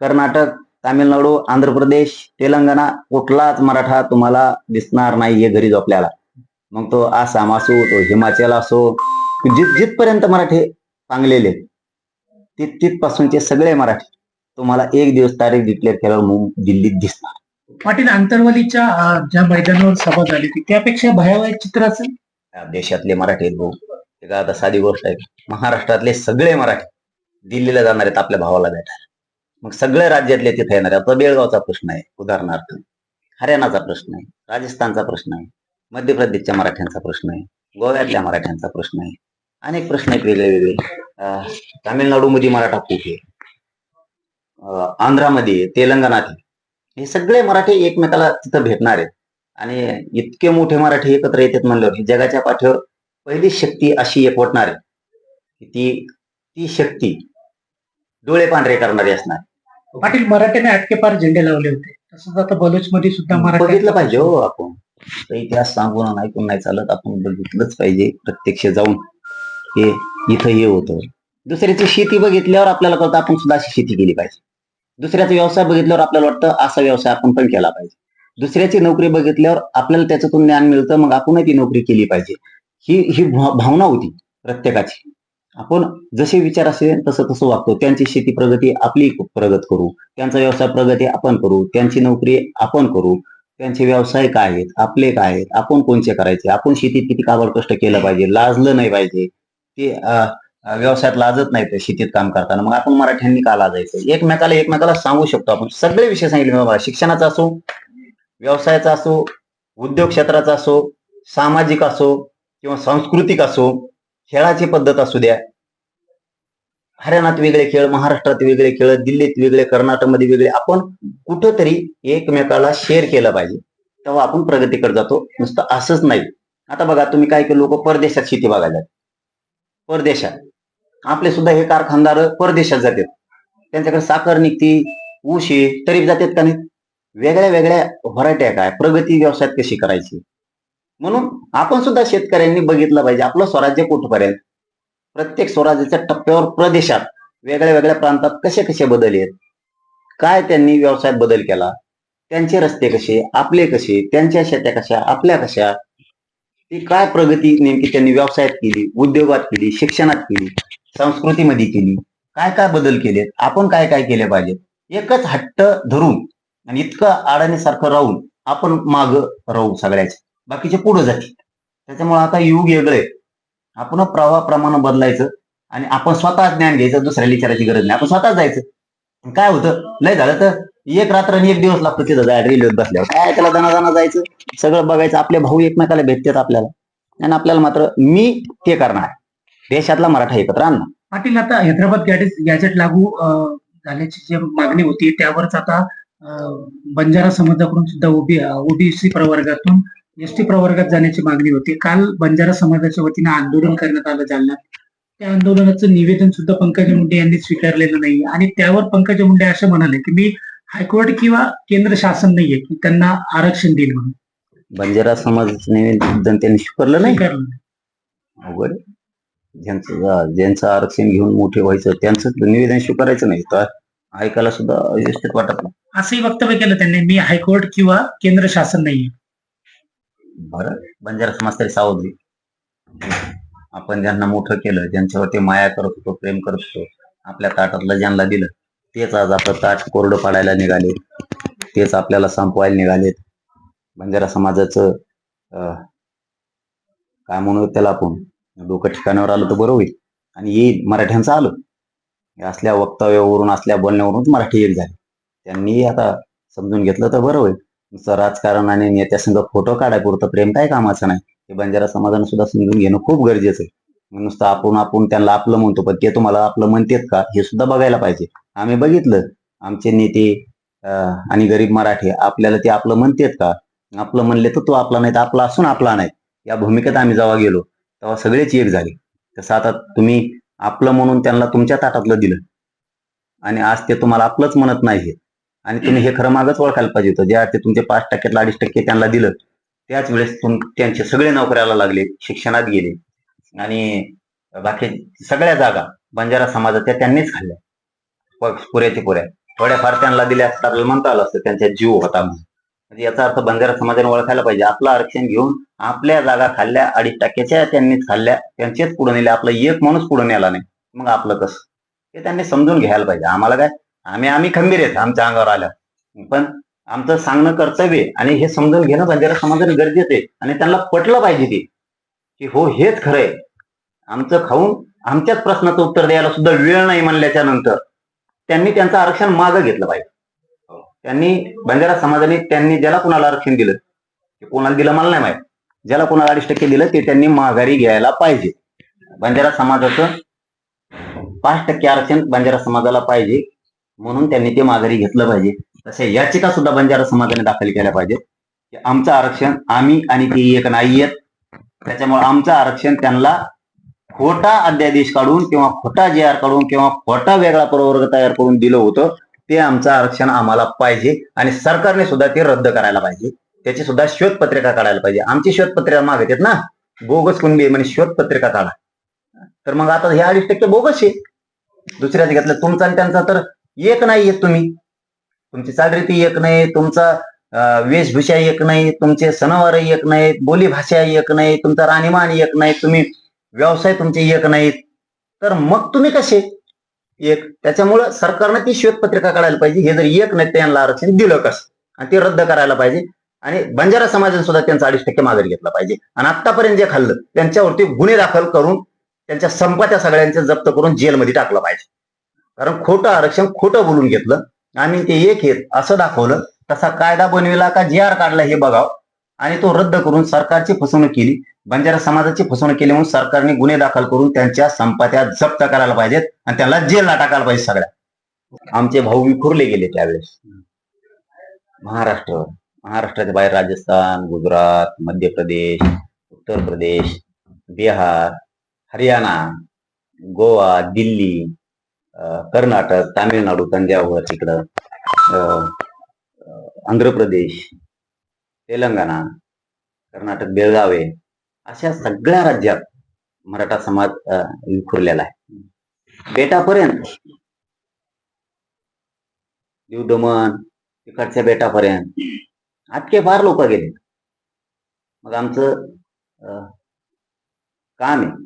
कर्नाटक तामिळनाडू आंध्र प्रदेश तेलंगणा कुठलाच मराठा तुम्हाला दिसणार नाही हे घरी झोपल्याला. मग तो आसाम असो तो हिमाचल असो जित जिथपर्यंत मराठी पांगलेले तिथ तिथपासूनचे सगळे मराठी तुम्हाला एक दिवस तारीख डिक्लेअर केल्यावर दिल्लीत दिसणार. पाटील आंतरवालीच्या ज्या मैदानावर सभा झाली होती त्यापेक्षा भयावह चित्र असेल? देशातले मराठी आहेत भाऊ. आता साधी गोष्ट आहे. महाराष्ट्रातले सगळे मराठी दिल्लीला जाणार आहेत आपल्या भावाला भेटायला. मग सगळ्या राज्यातले तिथे येणार आता बेळगावचा प्रश्न आहे उदाहरणार्थ. हरियाणाचा प्रश्न आहे राजस्थानचा प्रश्न आहे मध्य प्रदेशच्या मराठ्यांचा प्रश्न आहे गोव्यातल्या मराठ्यांचा प्रश्न आहे. अनेक प्रश्न आहेत वेगळे वेगळे तामिळनाडूमध्ये मराठा खूप आहे. आंध्रामध्ये तेलंगणात हे सगळे मराठी एकमेकाला तिथं भेटणार आहेत. आणि इतके मोठे मराठी एकत्र येतात म्हणल्यावर की जगाच्या पाठीवर पहिली शक्ती अशी एकवटणार आहे ती ती शक्ती डोळे पांढरे करणारी असणार. पाटील मराठ्याने अटकेपार झेंडे लावले होते. तसंच आता बलूच मध्ये सुद्धा बघितलं मराठी पाहिजे हो आपण. तर इतिहास सांगून ऐकून नाही चालत आपण बघितलंच पाहिजे प्रत्यक्ष जाऊन हे इथं हे होतं. दुसऱ्याची शेती बघितल्यावर आपल्याला कळतं आपण सुद्धा अशी शेती केली पाहिजे. दुसऱ्याचा व्यवसाय बघितल्यावर आपल्याला वाटतं असा व्यवसाय आपण पण केला पाहिजे. दुसऱ्याची नोकरी बघितल्यावर आपल्याला त्याच्यातून ज्ञान मिळतं मग आपणही ती नोकरी केली पाहिजे. ही ही भावना होती प्रत्येकाची. आपण जसे विचार असेल तसं तसं वागतो. त्यांची शेती प्रगती आपली प्रगत करू. त्यांचा व्यवसाय प्रगती आपण करू. त्यांची नोकरी आपण करू. त्यांचे व्यवसाय काय आहेत? आपले काय आहेत? आपण कोणचे करायचे? आपण शेतीत किती काबड कष्ट केलं पाहिजे? लाजलं नाही पाहिजे. ते व्यवसायात लाजत नाही ते शेतीत काम करताना. मग आपण मराठ्यांनी का लाजायचं? एकमेकाला एकमेकाला सांगू शकतो आपण. सगळे विषय सांगितले बाबा शिक्षणाचा असो व्यवसायाचा असो उद्योग क्षेत्राचा असो सामाजिक असो किंवा सांस्कृतिक असो खेळाची पद्धत असू द्या. हरियाणात वेगळे खेळ महाराष्ट्रात वेगळे खेळ दिल्लीत वेगळे कर्नाटकमध्ये वेगळे आपण कुठंतरी एकमेकाला शेअर केलं पाहिजे. तेव्हा आपण प्रगतीकडे जातो. नुसतं असंच नाही. आता बघा तुम्ही काय केलं लोक परदेशात शेती बघायला परदेशात. आपले सुद्धा हे कारखानदार परदेशात जातात. त्यांच्याकडे साखर निघती ऊस आहे तरी जातात का नाही? वेगळ्या वेगळ्या व्हरायट्या काय? प्रगती व्यवसायात कशी करायची? म्हणून आपण सुद्धा शेतकऱ्यांनी बघितलं पाहिजे. आपलं स्वराज्य कुठपर्यंत? प्रत्येक स्वराज्याच्या टप्प्यावर प्रदेशात वेगळ्या वेगळ्या प्रांतात कसे कसे बदल आहेत काय त्यांनी व्यवसायात बदल केला? त्यांचे रस्ते कसे? आपले कसे? त्यांच्या शेत्या कशा? आपल्या कशा? ती काय प्रगती नेमकी त्यांनी व्यवसायात केली उद्योगात केली शिक्षणात केली संस्कृतीमध्ये केली? काय काय बदल केलेत? आपण काय काय केले पाहिजेत? एकच हट्ट धरून आणि इतकं अडाणीसारखं राहून आपण माग राहू सगळ्याच्या बाकीचे पुढे जातील. त्याच्यामुळे आता युग वेगळे आपण प्रवाहाप्रमाणे बदलायचं आणि आपण स्वतः ज्ञान घ्यायचं दुसऱ्याला विचारायची गरज नाही. आपण स्वतः जायचं. काय होतं? लय झालं तर एक रात्र आणि एक दिवस लागतो तिथं जायला रेल्वेत बसल्यावर. काय त्याला दाना जाणं जायचं? सगळं बघायचं. आपले भाऊ एकमेकाला भेटतात आपल्याला. आणि आपल्याला मात्र मी ते करणार. देशातला मराठा एकत्र आणणार. पाटील आता हैदराबाद गॅजेट गॅजेट लागू झाल्याची जी मागणी होती त्यावरच आता बंजारा समाजाकडून सुद्धा ओबी ओबीसी प्रवर्गातून एस टी प्रवर्गात जाण्याची मागणी होती. काल बंजारा समाजाच्या वतीने आंदोलन करण्यात आलं जालन्यात. त्या आंदोलनाचं निवेदन सुद्धा पंकजा मुंडे यांनी स्वीकारलेलं नाही आणि त्यावर पंकजा मुंडे असं म्हणाले की मी हायकोर्ट किंवा केंद्र शासन नाहीये की त्यांना आरक्षण देईल म्हणून. बंजारा समाज निवेदन त्यांनी स्वीकारलं नाही. अवघड. ज्यांचं ज्यांचं आरक्षण घेऊन मोठे व्हायचं त्यांचं निवेदन स्वीकारायचं नाही. तर ऐकायला सुद्धा वाटत नाही. असंही वक्तव्य केलं त्यांनी. मी हायकोर्ट किंवा केंद्र शासन नाहीये. बरं. बंजारा समाज तरी सावधी आपण ज्यांना मोठं केलं ज्यांच्यावरती माया करत होतो प्रेम करत होतो आपल्या ताटातलं ज्यांना दिलं तेच आज आपलं ताट कोरडं पाडायला निघाले. तेच आपल्याला संपवायला निघालेत बंजारा समाजाचं अं, काय म्हणू त्याला आपण डोकं ठिकाणावर आलं तर बरं होईल. आणि येईल मराठ्यांचं आलं. असल्या वक्तव्यावरून असल्या बोलण्यावरूनच मराठी एक झाली. त्यांनी आता समजून घेतलं तर बरं होईल. नुसतं राजकारण आणि नेत्यासंग फोटो काढायपुरतं प्रेम काय कामाचं नाही. हे बंजारा समाजानं सुद्धा समजून घेणं खूप गरजेचं आहे. मग नुसतं आपण आपण त्यांना आपलं म्हणतो पण ते तुम्हाला आपलं म्हणतेत का? हे सुद्धा बघायला पाहिजे. आम्ही बघितलं. आमचे नेते आणि गरीब मराठी आपल्याला ते आपलं म्हणतेत का? आपलं म्हणले तर तो आपला नाही तर आपला असून आपला नाही. या भूमिकेत आम्ही जेव्हा गेलो तेव्हा सगळेच एक झाले. तसं आता तुम्ही आपलं म्हणून त्यांना तुमच्या ताटातलं दिलं. आणि आज ते तुम्हाला आपलंच म्हणत नाही आणि तुम्ही हे खरं मागच ओळखायला पाहिजे होतं. ज्या ते तुमचे पाच टक्क्यातलं अडीच टक्के त्यांना दिलं त्याच वेळेस तुम त्यांचे सगळे नोकऱ्याला लागले शिक्षणात गेले. आणि बाकी सगळ्या जागा बंजारा समाजाच्या त्यांनीच खाल्ल्या. पुऱ्याच्या पुऱ्या. थोड्याफार त्यांना दिल्या असतात आपल्याला म्हणता आलं असतं त्यांच्या जीव होता म्हणून. म्हणजे याचा अर्थ बंजारा समाजाने ओळखायला पाहिजे. आपलं आरक्षण घेऊन आपल्या जागा खाल्ल्या अडीच टक्क्याच्या त्यांनीच खाल्ल्या त्यांचेच पुढे नेल्या आपला एक माणूस पुढे नेला नाही. मग आपलं कसं? हे त्यांनी समजून घ्यायला पाहिजे. आम्हाला काय आम्ही आम्ही खंबीर आहेत आमच्या अंगावर आल्या पण आमचं सांगणं कर्तव्य आहे आणि हे समजून घेणं बंजारा समाजाने गरजेचं आहे आणि त्यांना पटलं पाहिजे ते की हो हेच खरंय आमचं खाऊन आमच्याच प्रश्नाचं उत्तर द्यायला सुद्धा वेळ नाही म्हणल्याच्या नंतर त्यांनी त्यांचं आरक्षण मागं घेतलं पाहिजे. त्यांनी बंजारा समाजाने त्यांनी ज्याला कुणाला आरक्षण दिलं ते कोणाला दिलं मला नाही माहीत. ज्याला कोणाला अडीच टक्के दिलं ते त्यांनी माघारी घ्यायला पाहिजे. बंजारा समाजाचं पाच टक्के आरक्षण बंजारा समाजाला पाहिजे. म्हणून त्यांनी ते माघारी घेतलं पाहिजे. तसे याचिका सुद्धा बंजारा समाजाने दाखल केल्या पाहिजेत. की आमचं आरक्षण आम्ही आणि ती एक नाही आहेत त्याच्यामुळे आमचं आरक्षण त्यांना खोटा अध्यादेश काढून किंवा खोटा जे आर काढून किंवा खोटा वेगळा प्रवर्ग तयार करून दिलं होतं ते आमचं आरक्षण आम्हाला पाहिजे आणि सरकारने सुद्धा ते रद्द करायला पाहिजे. त्याची सुद्धा श्वेतपत्रिका काढायला पाहिजे. आमची श्वेतपत्रिका मागत आहेत ना? बोगस कुणबी म्हणजे श्वेतपत्रिका काढा. तर मग आता हे अडीच टक्के बोगस आहे. दुसऱ्याच घेतलं तुमचा आणि त्यांचा तर एक नाही येत तुम्ही. तुमची चालरीती एक नाही तुमचा वेशभूषा एक नाही तुमचे सणवार एक नाहीत बोलीभाषा एक नाही तुमचा राहणीमान एक नाही तुम्ही व्यवसाय तुमचे एक नाहीत. तर मग तुम्ही कसे? एक त्याच्यामुळं सरकारनं ती श्वेतपत्रिका काढायला पाहिजे. हे जर एक नाही त्यांना आरक्षण दिलं कसं? आणि ते रद्द करायला पाहिजे. आणि बंजारा समाजाने सुद्धा त्यांचा अडीच टक्के माघारी घेतला पाहिजे. आणि आतापर्यंत जे खाल्लं त्यांच्यावरती गुन्हे दाखल करून त्यांच्या संपत्या सगळ्यांच्या जप्त करून जेलमध्ये टाकलं पाहिजे. कारण खोटं आरक्षण खोटं बोलून घेतलं. आणि ते एक येत असं दाखवलं. तसा कायदा बनविला का जी आर काढला हे बघाव. आणि तो रद्द करून सरकारची फसवणूक केली. बंजारा समाजाची फसवणूक केली म्हणून सरकारने गुन्हे दाखल करून त्यांच्या संपत्या जप्त करायला पाहिजेत आणि त्याला जेलला टाकायला पाहिजे सगळ्या. आमचे भाऊ विखुरले गेले त्यावेळेस. महाराष्ट्र. महाराष्ट्राच्या बाहेर राजस्थान गुजरात मध्य प्रदेश उत्तर प्रदेश बिहार हरियाणा गोवा दिल्ली कर्नाटक तामिळनाडू तंजावर तिकडं अं, आंध्र प्रदेश तेलंगणा कर्नाटक बेळगावे अशा सगळ्या राज्यात मराठा समाज विखुरलेला आहे. बेटापर्यंत दीव दमण तिकडच्या बेटापर्यंत आटके फार लोक गेले. मग आमचं अं, काम आहे.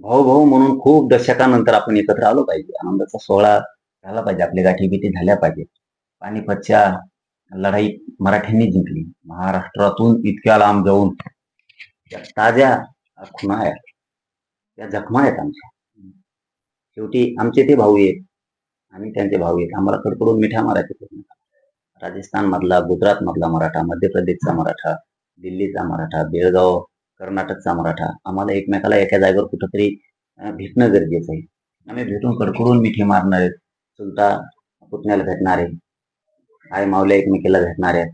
भाऊ भाऊ म्हणून खूप दशकानंतर आपण एकत्र आलो पाहिजे. आनंदाचा सोहळा झाला पाहिजे. आपल्या गाठी बिठी झाल्या पाहिजे. पानिपतच्या लढाई मराठ्यांनी जिंकली. महाराष्ट्रातून इतक्या लांब जाऊन त्या ताज्या खुणा आहेत. त्या जखमा आहेत आमच्या. शेवटी आमचे ते भाऊ आहेत. आम्ही त्यांचे भाऊ आहेत. आम्हाला कडकडून मिठ्या मारायचे राजस्थान मधला गुजरात मधला मराठा मध्य प्रदेशचा मराठा दिल्लीचा मराठा बेळगाव कर्नाटकचा मराठा. आम्हाला एकमेकाला एका जागेवर कुठंतरी भेटणं गरजेचं आहे. आम्ही भेटून कडकडून मिठी मारणार आहेत. चुलता पुतण्याला भेटणार आहे. आई मावल्या एकमेकीला भेटणार आहेत.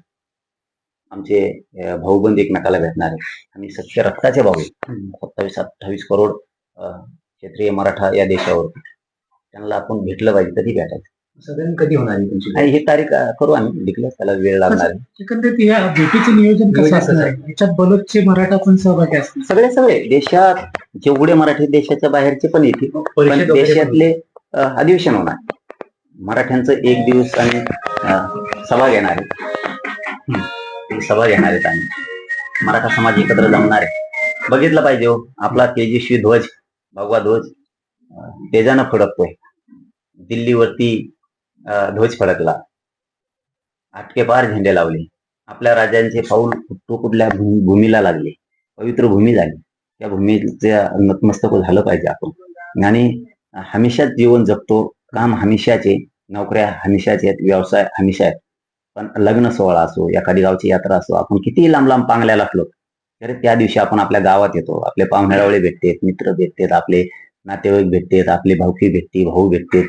आमचे भाऊबंद एकमेकाला भेटणार आहेत. आम्ही सत्य रक्ताचे भाऊ सत्तावीस अठ्ठावीस करोड क्षेत्रीय मराठा या देशावर. त्यांना आपण भेटलं पाहिजे तरी भेटायचं. साधारण कधी होणार आहे तुमची आणि ही तारीख अं, करू आम्ही. डिक्लेअर त्याला वेळ लागणार आहे एकंदरीत या भेटीचे नियोजन कसं नियोजन असणार आहे? याच्यात बलोचचे मराठा पण सहभागी असतील. सगळे सगळे. देशात जेवढे मराठी देशाच्या बाहेरचे पण येतील. पण परिषद वगैरे पण देशातले अ, अधिवेशन होणार. मराठ्यांचं एक दिवस आणि अ, सभा घेणार आहे. हं, सभा घेणार आहेत आम्ही. मराठा समाज एकत्र जमणार आहे. बघितलं पाहिजे हो आपला तेजस्वी ध्वज भगवा ध्वज अ, तेजानं फडकतोय. दिल्लीवरती ध्वज फडकला. आटके पार झेंडे लावले. आपल्या राजांचे पाऊल तो कुठल्या भूमीला लागले. पवित्र भूमी झाली. त्या भूमीच्या नतमस्तक झालं पाहिजे आपण. आणि हमेशाच जीवन जगतो. काम हमेशाचे नोकऱ्या हमेशाचे आहेत व्यवसाय हमेशा आहेत. पण लग्न सोहळा असो एखादी गावची यात्रा असो आपण कितीही लांब लांब पांगल्याला असलो तरी त्या दिवशी आपण आपल्या गावात येतो. आपले पाहुण्यावळे भेटतेत मित्र भेटतेत आपले नातेवाईक भेटतेत आपले भाऊकी भेटते भाऊ भेटतेत.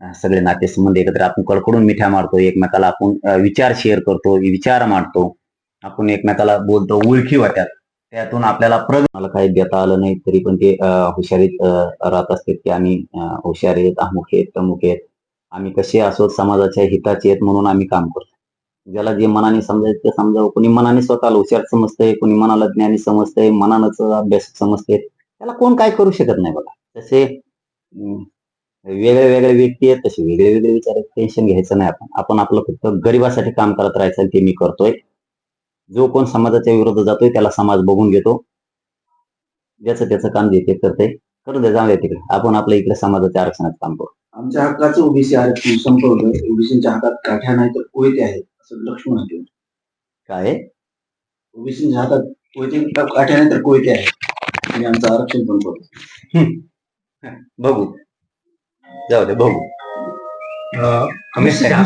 सगळे नातेसंबंध एकत्र आपण कडकडून मिठ्या मारतो एकमेकाला आपण विचार शेअर करतो विचार मांडतो. आपण एकमेकाला बोलतो ओळखी वाट्यात त्यातून आपल्याला प्रग मला काही देता आलं नाही तरी पण ते हुशारीत राहत असते की आम्ही हुशारी हुशार आहेत अमुक आहेत तमुक आहेत. आम्ही कसे असो समाजाच्या हिताचे आहेत म्हणून आम्ही काम करतो. ज्याला जे मनाने समजायचं ते समजावं. कोणी मनाने स्वतःला हुशार समजतंय कोणी मनाला ज्ञानी समजतंय मनानच अभ्यास समजते त्याला कोण काय करू शकत नाही बघा. तसे अं, वेगळे वेगळे व्यक्ती आहेत तसे वेगळे वेगळे विचार आहेत. टेन्शन घ्यायचं नाही आपण. आपण आपलं फक्त गरिबासाठी काम करत राहायचं आणि ते मी करतोय. जो कोण समाजाच्या विरोधात जातोय त्याला समाज बघून घेतो. ज्याचं त्याचं काम जे ते करतंय करू दे जाऊ दे तिकडे. आपण आपल्या इकडे समाजाच्या आरक्षणाचं काम करू. आमच्या हक्काचं ओबीसी आरक्षण संपवलं ओबीसीच्या हातात काठ्या नाही तर कोयते आहेत असं लक्ष्मण म्हटलं काय? आहे? ओबीसीच्या हातात कोयते काठ्या नाही तर कोयते आहेत. आणि आमचं आरक्षण संपवलं बघू. जाऊ दे बघू. अ, अमित शहा.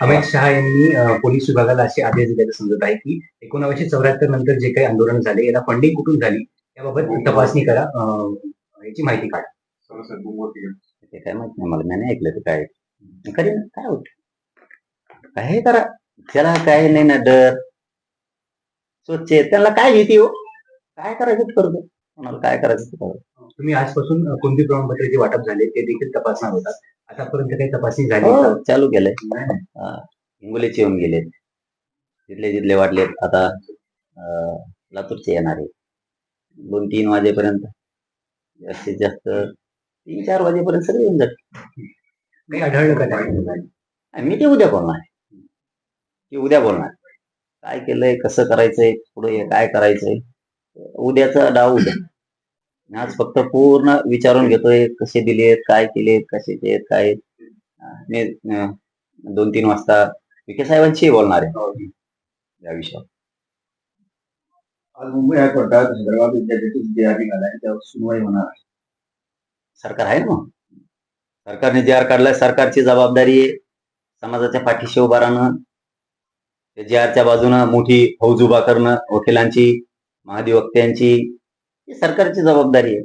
अमित शहा यांनी पोलीस विभागाला असे आदेश दिल्याचं समजत आहे की एकोणावीसशे चौऱ्याहत्तर नंतर जे काही आंदोलन झाले याला फंडिंग कुठून झाली याबाबत तपासणी करा याची माहिती काढा. ते काय माहीत नाही मला नाही ऐकलं ते काय. करीन काय होत? काय करा? त्याला काय नाही ना डर. स्वच्छ. त्यांना काय भीती हो? काय करायचं ते काय करायचं ते करू दे. तुम्ही आजपासून अ, कोणती प्रमाणपत्र जे वाटप झाले ते देखील तपासणार होतात. आतापर्यंत काही तपासणी झाली का? हो, चालू केलंय. हा, हिंगोलीचे येऊन गेलेत. जिथले जिथले वाटलेत आता अं, लातूरचे येणार. आहे दोन तीन वाजेपर्यंत. जास्तीत जास्त तीन चार वाजेपर्यंत सगळे येऊन जातील. काही आढळलं का त्यामध्ये? आणि मी ते उद्या बोलणार ते उद्या बोलणार काय केलंय कसं करायचंय पुढे काय करायचंय उद्याचा डाव उद्या. आज फक्त पूर्ण विचारून घेतोय कसे दिलेत काय केलेत कसे आहेत काय आहेत. अं, मी अं, दोन तीन वाजता विखे साहेबांशी बोलणार आहे. या विषयावर. आज मुंबई हायकोर्टात हैदराबाद विद्यापीठात जे आर निघालाय त्यावर सुनवाई होणार आहे. सरकार आहे ना. सरकारने जे आर काढलाय सरकारची जबाबदारी आहे. समाजाच्या पाठीशी उभा राहणं. जे आरच्या बाजूनं मोठी फौज उभा करणं वकिलांची महाधिवक्त्यांची ही सरकारची जबाबदारी आहे.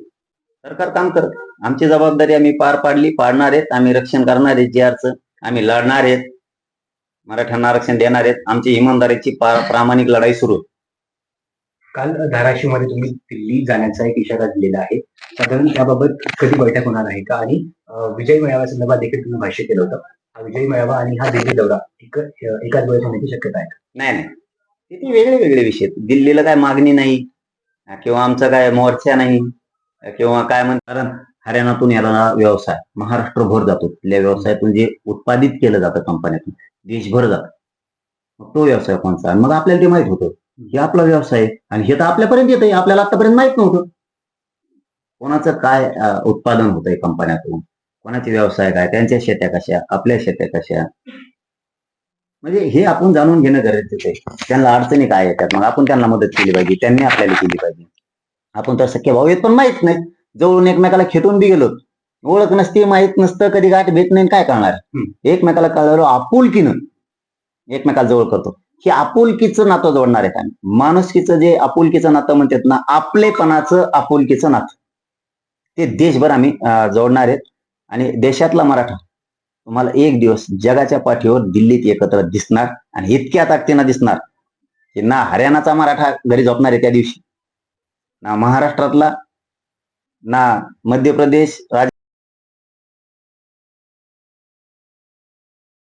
सरकार काम करत आमची जबाबदारी आम्ही पार पाडली पाडणार आहेत. आम्ही रक्षण करणार आहेत जे आरचं आम्ही लढणार आहेत. मराठ्यांना आरक्षण देणार आहेत. आमची इमानदारीची प्रामाणिक लढाई सुरू. काल धाराशिवमध्ये तुम्ही दिल्ली जाण्याचा एक इशारा दिलेला आहे. साधारण त्याबाबत कधी बैठक होणार आहे का? आणि विजय मेळाव्या संदर्भात देखील तुम्ही भाष्य केलं होतं. हा विजय मेळावा आणि हा दिल्ली दौरा एक एकाच वेळेस होण्याची शक्यता आहे का? नाही नाही. तिथे वेगळे वेगळे विषय. दिल्लीला काय मागणी नाही. किंवा आमचा काय मोर्चा नाही किंवा काय म्हण कारण हरियाणातून येणारा व्यवसाय महाराष्ट्रभर जातो. तिथल्या व्यवसायातून जे उत्पादित केलं जातं कंपन्यातून देशभर जातं. मग तो व्यवसाय कोणचा मग आपल्याला ते माहीत होतं. हे आपला व्यवसाय आणि हे तर आपल्यापर्यंत येत आपल्याला आतापर्यंत माहीत नव्हतं. कोणाचं काय उत्पादन होतंय कंपन्यातून? कोणाचे व्यवसाय काय? त्यांच्या शेत्या कशा? आपल्या शेत्या कशा? म्हणजे हे आपण जाणून घेणं गरजेचं आहे. त्यांना अडचणी काय येतात? मग आपण त्यांना मदत केली पाहिजे. त्यांनी आपल्याला केली पाहिजे. आपण तर सख्य भाऊ आहेत पण माहीत नाही. जवळून एकमेकाला खेटून बी गेलो ओळख नसते माहीत नसतं कधी गाठ भेट नाही काय करणार? एकमेकाला कळलं आपुलकीनं एकमेकाला जवळ करतो. हे आपुलकीचं नातं जोडणार आहेत आम्ही माणुसकीचं जे आपुलकीचं नातं म्हणतात ना आपलेपणाचं आपुलकीचं नातं. ते देशभर आम्ही जोडणार आहेत. आणि देशातला मराठा तुम्हाला एक दिवस जगाच्या पाठीवर दिल्लीत एकत्र दिसणार आणि इतक्या ताकदीनं दिसणार की ना हरियाणाचा मराठा घरी झोपणार आहे त्या दिवशी. ना महाराष्ट्रातला ना मध्य प्रदेश राज